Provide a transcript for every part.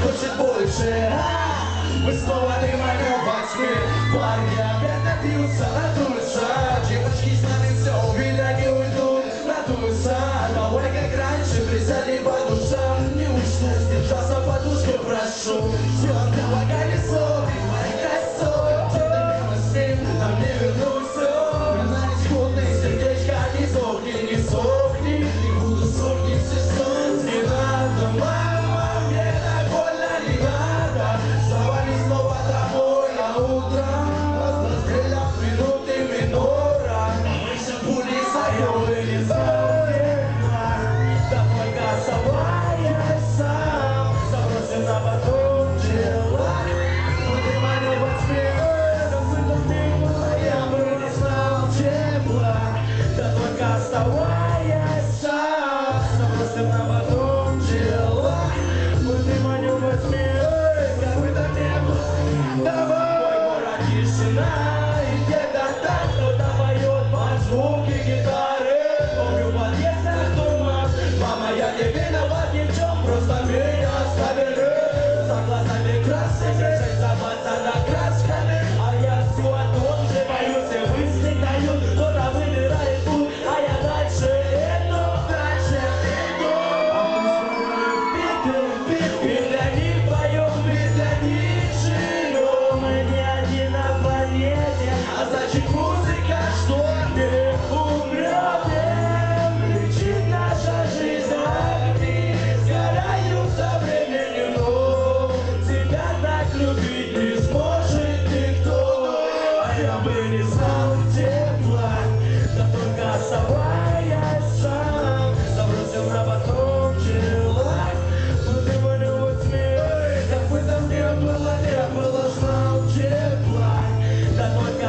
хочет больше? Мы снова не маковачки Парни опять напьются, надуются Девочки с нами все увидят и уйдут Надуются, давай как раньше Присяди по душам Не учно с ним подушку прошу Черного колесо, ты моя косой Где-то мимо с ним, нам не вернуться Мы на исходной не зов, не несу goodbye.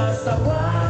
criança guarda.